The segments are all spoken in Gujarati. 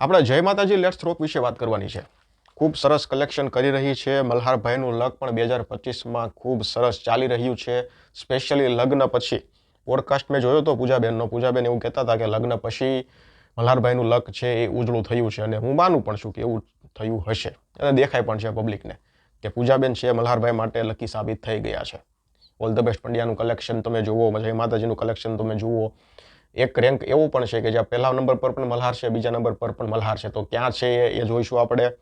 આપણે જય માતાજી લેટ્સ રોક વિશે વાત કરવાની છે. ખૂબ સરસ કલેક્શન કરી રહી છે. મલ્હારભાઈનું લગ પણ બે હજાર પચીસમાં ખૂબ સરસ ચાલી રહ્યું છે. સ્પેશિયલી લગ્ન પછી. પોડકાસ્ટ મેં જોયો તો પૂજાબેનનો. પૂજાબેન એવું કહેતા હતા કે લગ્ન પછી મલ્હારભાઈનું લક છે એ ઉજળું થયું છે અને હું માનું પણ છું કે એવું થયું હશે. અને દેખાય પણ છે પબ્લિકને કે પૂજાબેન છે, મલ્હારભાઈ માટે લકી સાબિત થઈ ગયા છે. ઓલ ધ બેસ્ટ પંડ્યાનું કલેક્શન તમે જુઓ, જય માતાજીનું કલેક્શન તમે જુઓ. એક રેન્ક એવું પણ છે કે જ્યાં પહેલા નંબર પર પણ મલ્હાર છે, બીજા નંબર પર પણ મલ્હાર છે. તો ક્યાં છે એ જોઈશું આપણે.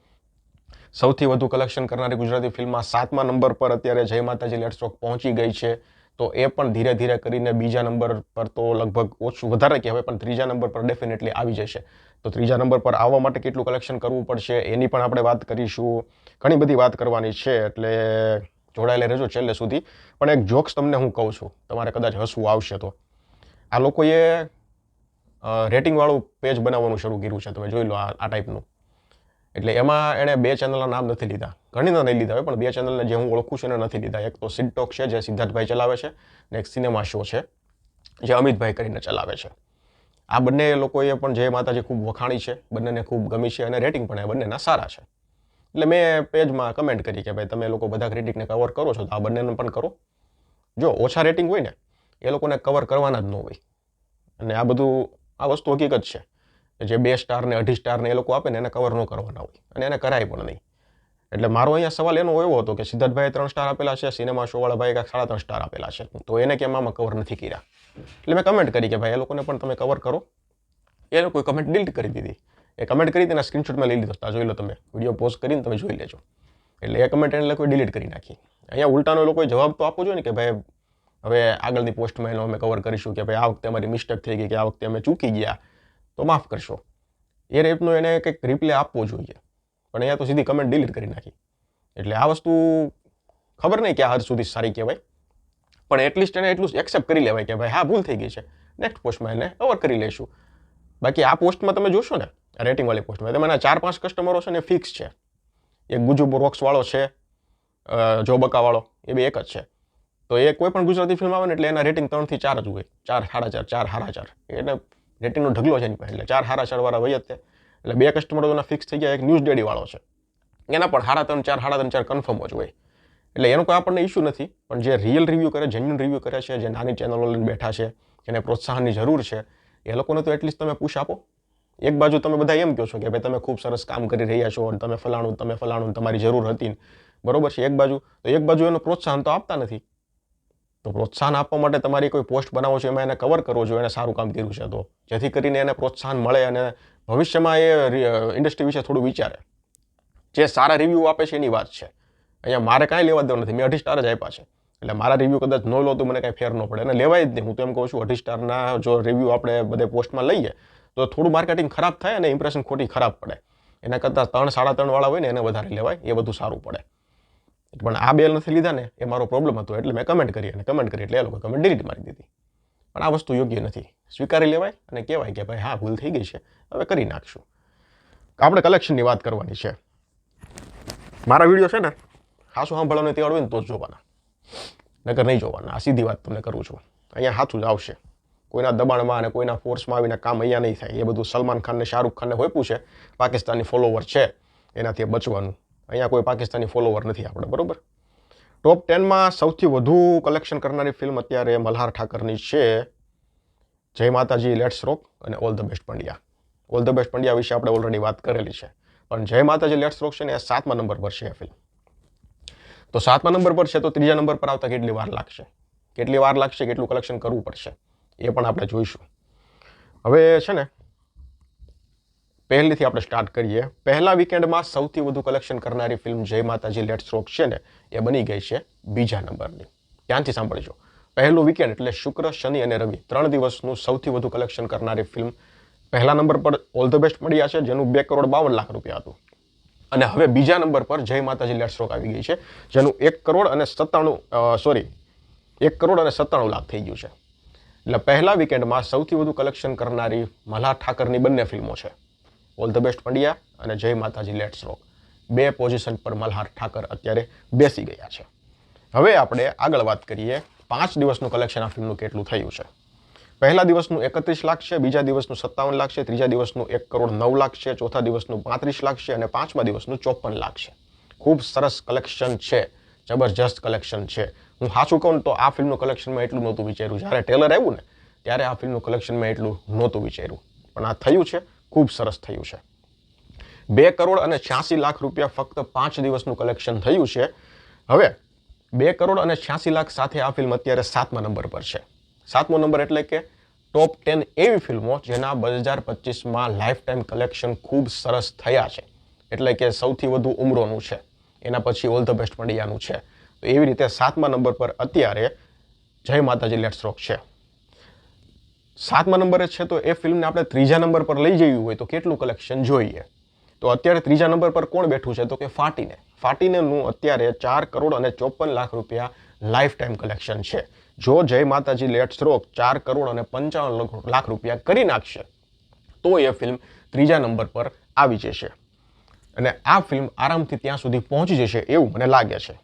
સૌથી વધુ કલેક્શન કરનારી ગુજરાતી ફિલ્મમાં સાતમા નંબર પર અત્યારે જય માતાજી લેટ્સ રોક પહોંચી ગઈ છે. તો એ પણ ધીરે ધીરે કરીને બીજા નંબર પર તો લગભગ ઓછું વધારે કહેવાય, પણ ત્રીજા નંબર પર ડેફિનેટલી આવી જશે. તો ત્રીજા નંબર પર આવવા માટે કેટલું કલેક્શન કરવું પડશે, એની પણ આપણે વાત કરીશું. ઘણી બધી વાત કરવાની છે, એટલે જોડાયેલા રહેજો છેલ્લે સુધી. પણ એક જોક્સ તમને હું કહું છું. તમારે કદાચ હસવું આવશે તો. આ લોકોએ રેટિંગવાળું પેજ બનાવવાનું શરૂ કર્યું છે. તમે જોઈ લો આ આ ટાઈપનું એટલે એમાં એણે બે ચેનલના નામ નથી લીધા. ઘણીના નહીં લીધા હોય, પણ બે ચેનલને જે હું ઓળખું છું એને નથી લીધા. એક તો સિડટોક છે, જે સિદ્ધાર્થભાઈ ચલાવે છે, ને એક સિનેમા શો છે, જે અમિતભાઈ કરીને ચલાવે છે. આ બંને લોકોએ પણ જય માતાજી ખૂબ વખાણી છે. બંનેને ખૂબ ગમી છે અને રેટિંગ પણ એ બંનેના સારા છે. એટલે મેં પેજમાં કમેન્ટ કરી કે ભાઈ તમે લોકો બધા ક્રિટિકને કવર કરો છો, તો આ બંનેને પણ કરો. જો, ઓછા રેટિંગ હોય ને એ લોકોને કવર કરવાના જ ન હોય. અને આ બધું, આ વસ્તુ હકીકત છે. જે બે સ્ટાર ને અઢી સ્ટાર ને એ લોકો આપે ને એને કવર ન કરવાના હોય. અને એને કરાય પણ નહીં. એટલે મારો અહીંયા સવાલ એનો એવો હતો કે સિદ્ધાર્થભાઈએ ત્રણ સ્ટાર આપેલા છે, સિનેમા શોવાળા ભાઈ કાંઈક સાડા ત્રણ સ્ટાર આપેલા છે. તો એને કેમ આમાં કવર નથી કર્યા? એટલે મેં કમેન્ટ કરી કે ભાઈ, એ લોકોને પણ તમે કવર કરો. એ લોકોએ કમેન્ટ ડિલીટ કરી દીધી. એ કમેન્ટ કરી તેના સ્ક્રીનશોટ મેં લઈ લીધો. હતા જોઈ લો તમે. વીડિયો પોઝ કરીને તમે જોઈ લેજો. એટલે એ કમેન્ટ એને લોકોએ ડિલીટ કરી નાખી. અહીંયા ઉલટાનો લોકોએ જવાબ તો આપવો જોઈએ ને કે ભાઈ હવે આગળની પોસ્ટમાં એનો અમે કવર કરીશું કે ભાઈ આ વખતે અમારી મિસ્ટેક થઈ ગઈ કે આ વખતે અમે ચૂકી ગયા, તો માફ કરશો. એ રેપનું એને કંઈક રિપ્લે આપવો જોઈએ. પણ અહીંયા તો સીધી કમેન્ટ ડિલીટ કરી નાખી. એટલે આ વસ્તુ ખબર નહીં કે આ હદ સુધી સારી કહેવાય. પણ એટલીસ્ટ એને એટલું એક્સેપ્ટ કરી લેવાય કે ભાઈ હા, ભૂલ થઈ ગઈ છે. નેક્સ્ટ પોસ્ટમાં એને કવર કરી લઈશું. બાકી આ પોસ્ટમાં તમે જોશો ને રેટિંગવાળી પોસ્ટમાં તમારા ચાર પાંચ કસ્ટમરો છે ને ફિક્સ છે. એક ગુજુ રોક્સવાળો છે જોબકાવાળો એ બે એક જ છે. તો એ કોઈ પણ ગુજરાતી ફિલ્મ આવે ને એટલે એના રેટિંગ ત્રણથી ચાર જ હોય. ચાર સાડા ચાર ચાર હારા ચાર. એટલે રેટિંગનો ઢગલો છે એની પાસે. એટલે ચાર હારા ચારવાળા હોય જ એટલે બે કસ્ટમરો એના ફિક્સ થઈ ગયા. એક ન્યૂઝ ડેડીવાળો છે. એના પણ સાડા ત્રણ, ચાર, સાડા ત્રણ, ચાર કન્ફર્મ જ હોય. એટલે એનો કોઈ આપણને ઇશ્યુ નથી. પણ જે રિયલ રિવ્યૂ કરે જેન્યુન રિવ્યૂ કરે છે, જે નાની ચેનલો લઈને બેઠા છે જેને પ્રોત્સાહનની જરૂર છે, એ લોકોને તો એટલીસ્ટ તમે પુશ આપો. એક બાજુ તમે બધા એમ કહો છો કે, ભાઈ, તમે ખૂબ સરસ કામ કરી રહ્યા છો અને તમે ફલાણું તમે ફલાણું, તમારી જરૂર હતી બરોબર છે, એક બાજુ. તો એક બાજુ એનું પ્રોત્સાહન તો આપતા નથી. તો પ્રોત્સાહન આપવા માટે તમારી કોઈ પોસ્ટ બનાવો છો, એમાં એને કવર કરવો જોઈએ એને સારું કામ કર્યું છે તો. જેથી કરીને એને પ્રોત્સાહન મળે અને ભવિષ્યમાં એ ઇન્ડસ્ટ્રી વિશે થોડું વિચારે. જે સારા રિવ્યૂ આપે છે એની વાત છે. અહીંયા મારે કાંઈ લેવા દેવું નથી, મેં અઢી સ્ટાર જ આપ્યા છે. એટલે મારા રિવ્યૂ કદાચ ન લો તો મને કાંઈ ફેર ન પડે. અને લેવાય જ નહીં. હું તો એમ કહું છું, અઢી સ્ટારના જો રિવ્યૂ આપણે બધે પોસ્ટમાં લઈએ, તો થોડું માર્કેટિંગ ખરાબ થાય અને ઇમ્પ્રેશન ખોટી ખરાબ પડે. એના કરતાં ત્રણ, સાડા ત્રણ વાળા હોય ને, એને વધારે લેવાય. એ બધું સારું પડે. પણ આ બે નથી લીધા ને એ મારો પ્રોબ્લેમ હતો. એટલે મેં કમેન્ટ કરી અને કમેન્ટ કરી એટલે એ લોકો કમેન્ટ ડિલીટ મારી દીધી. પણ આ વસ્તુ યોગ્ય નથી. સ્વીકારી લેવાય અને કહેવાય કે ભાઈ, હા, ભૂલ થઈ ગઈ છે. હવે કરી નાખશું. આપણે કલેક્શનની વાત કરવાની છે. મારા વીડિયો છે ને, હાસું સાંભળવાનું તે હોય ને તો જ જોવાના. નગર નહીં જોવાના. આ સીધી વાત તમને કરું છું. અહીંયા હાથું જ આવશે. કોઈના દબાણમાં અને કોઈના ફોર્સમાં આવીને કામ અહીંયા નહીં થાય. એ બધું સલમાન ખાનને, શાહરૂખ ખાનને હોઈપું છે પાકિસ્તાની ફોલોવર છે. એનાથી બચવાનું. અહીંયા કોઈ પાકિસ્તાની ફોલોવર નથી આપણે, બરોબર? ટોપ ટેનમાં સૌથી વધુ કલેક્શન કરનારી ફિલ્મ અત્યારે મલ્હાર ઠાકરની છે, જય માતાજી લેટ્સ રોક અને all the best Pandya. All the best Pandya વિશે આપણે ઓલરેડી વાત કરેલી છે. પણ જય માતાજી લેટ્સ રોક છે ને એ સાતમા નંબર પર છે ફિલ્મ તો સાતમા નંબર પર છે તો ત્રીજા નંબર પર આવતા કેટલી વાર લાગશે? કેટલી વાર લાગશે? કેટલું કલેક્શન કરવું પડશે? એ પણ આપણે જોઈશું. હવે છે ને પહેલીથી આપણે સ્ટાર્ટ કરીએ. પહેલા વીકેન્ડમાં સૌથી વધુ કલેક્શન કરનારી ફિલ્મ જય માતાજી લેટ્સ રોક છે ને, એ બની ગઈ છે બીજા નંબરની. ધ્યાનથી સાંભળજો. પહેલું વીકેન્ડ એટલે શુક્ર, શનિ અને રવિ, ત્રણ દિવસનું સૌથી વધુ કલેક્શન કરનારી ફિલ્મ પહેલા નંબર પર ઓલ ધ બેસ્ટ મળ્યા છે, જેનું બે કરોડ બાવન લાખ રૂપિયા હતું. અને હવે બીજા નંબર પર જય માતાજી લેટ્સ રોક આવી ગઈ છે, જેનું એક કરોડ અને સત્તાણું સોરી એક કરોડ અને સત્તાણું લાખ થઈ ગયું છે. એટલે પહેલા વીકેન્ડમાં સૌથી વધુ કલેક્શન કરનારી મલ્હાર ઠાકરની બંને ફિલ્મો છે. ઓલ ધ બેસ્ટ પંડ્યા, અને જય માતાજી લેટ્સ રોક બે પોઝિશન પર મલ્હાર ઠાકર અત્યારે બેસી ગયા છે. હવે આપણે આગળ વાત કરીએ, પાંચ દિવસનું કલેક્શન આ ફિલ્મનું કેટલું થયું છે. પહેલા દિવસનું એકત્રીસ લાખ છે બીજા દિવસનું સત્તાવન લાખ છે ત્રીજા દિવસનું એક કરોડ નવ લાખ છે ચોથા દિવસનું પાંત્રીસ લાખ છે અને પાંચમા દિવસનું ચોપન લાખ. છે ખૂબ સરસ કલેક્શન છે, જબરજસ્ત કલેક્શન છે. હું સાચું કહું તો આ ફિલ્મનું કલેક્શનમાં એટલું નહોતું વિચાર્યું. જ્યારે ટેલર આવ્યું ને, ત્યારે આ ફિલ્મનું કલેક્શનમાં એટલું નહોતું વિચાર્યું. પણ આ થયું છે ખૂબ સરસ થયું છે. બે કરોડ અને છ્યાસી લાખ રૂપિયા ફક્ત પાંચ દિવસનું કલેક્શન થયું છે. હવે બે કરોડ અને છ્યાસી લાખ સાથે આ ફિલ્મ અત્યારે સાતમા નંબર પર છે. સાતમો નંબર એટલે કે ટોપ ટેન એવી ફિલ્મો જેના બે હજાર પચીસમાં લાઈફ ટાઈમ કલેક્શન ખૂબ સરસ થયા છે. એટલે કે સૌથી વધુ ઉમરોનું છે. એના પછી ઓલ ધ બેસ્ટ પંડિયાનું છે. તો એવી રીતે સાતમા નંબર પર અત્યારે જય માતાજી લેટ્સ રોક છે. સાતમા નંબરે છે, તો એ ફિલ્મને આપણે ત્રીજા નંબર પર લઈ જવી હોય તો કેટલું કલેક્શન જોઈએ? તો અત્યારે ત્રીજા નંબર પર કોણ બેઠું છે? તો કે ફાટીને. ફાટીનેનું અત્યારે ચાર કરોડ અને ચોપન લાખ રૂપિયા લાઈફ ટાઈમ કલેક્શન છે. જો જય માતાજી લેટ સ્ટ્રોક ચાર કરોડ અને પંચાવન લાખ રૂપિયા કરી નાખશે, તો એ ફિલ્મ ત્રીજા નંબર પર આવી જશે. અને આ ફિલ્મ આરામથી ત્યાં સુધી પહોંચી જશે એવું મને લાગે છે.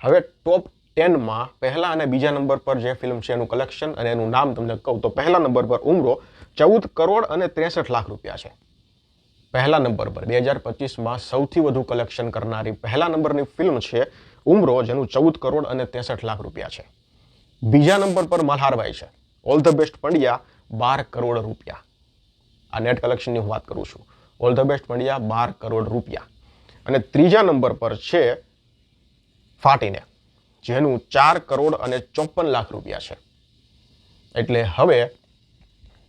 હવે ટોપ ટેનમાં પહેલા અને બીજા નંબર પર જે ફિલ્મ છે એનું કલેક્શન અને એનું નામ તમને કહું તો પહેલા નંબર પર ઉમરો ચૌદ કરોડ અને ત્રેસઠ લાખ રૂપિયા છે. પહેલા નંબર પર બે હજાર પચીસમાં સૌથી વધુ કલેક્શન કરનારી પહેલા નંબરની ફિલ્મ છે ઉમરો, જેનું ચૌદ કરોડ અને ત્રેસઠ લાખ રૂપિયા છે. બીજા નંબર પર મલ્હારભાઈ છે. ઓલ ધ બેસ્ટ પંડ્યા બાર કરોડ રૂપિયા. આ નેટ કલેક્શનની હું વાત કરું છું. ઓલ ધ બેસ્ટ પંડ્યા બાર કરોડ રૂપિયા. અને ત્રીજા નંબર પર છે ફાટીને. જેનું ચાર કરોડ અને ચોપન લાખ રૂપિયા છે. એટલે હવે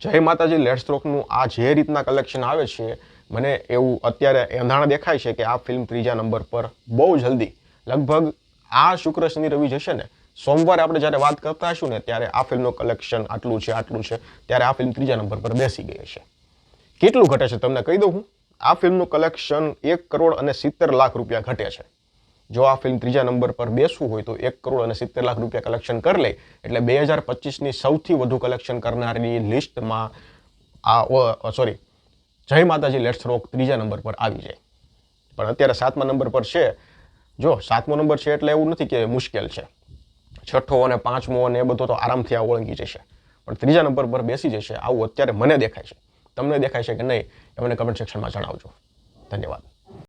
જય માતાજી, લેટ સ્ટ્રોકનું આ જે રીતના કલેક્શન આવે છે, મને એવું અત્યારે એંધાણ દેખાય છે કે આ ફિલ્મ ત્રીજા નંબર પર બહુ જલ્દી, લગભગ આ શુક્ર, શનિ, રવિ જશે ને, સોમવારે આપણે જ્યારે વાત કરતા હશું ને, ત્યારે આ ફિલ્મનું કલેક્શન આટલું છે આટલું છે, ત્યારે આ ફિલ્મ ત્રીજા નંબર પર બેસી ગઈ છે કેટલું ઘટે છે તમને કહી દઉં હું? આ ફિલ્મનું કલેક્શન એક કરોડ અને સિત્તેર લાખ રૂપિયા ઘટે છે. જો આ ફિલ્મ ત્રીજા નંબર પર બેસવું હોય તો એક કરોડ અને સિત્તેર લાખ રૂપિયા કલેક્શન કરી લે. એટલે બે હજાર પચીસની સૌથી વધુ કલેક્શન કરનારની લિસ્ટમાં આ સોરી જય માતાજી લેટ્સ રોક ત્રીજા નંબર પર આવી જાય. પણ અત્યારે સાતમા નંબર પર છે. જો, સાતમો નંબર છે એટલે એવું નથી કે મુશ્કેલ છે. છઠ્ઠો અને પાંચમો અને એ બધો તો આરામથી આ ઓળંગી જશે. પણ ત્રીજા નંબર પર બેસી જશે, આવું અત્યારે મને દેખાય છે. તમને દેખાય છે કે નહીં, એ મને કમેન્ટ સેક્શનમાં જણાવજો. ધન્યવાદ.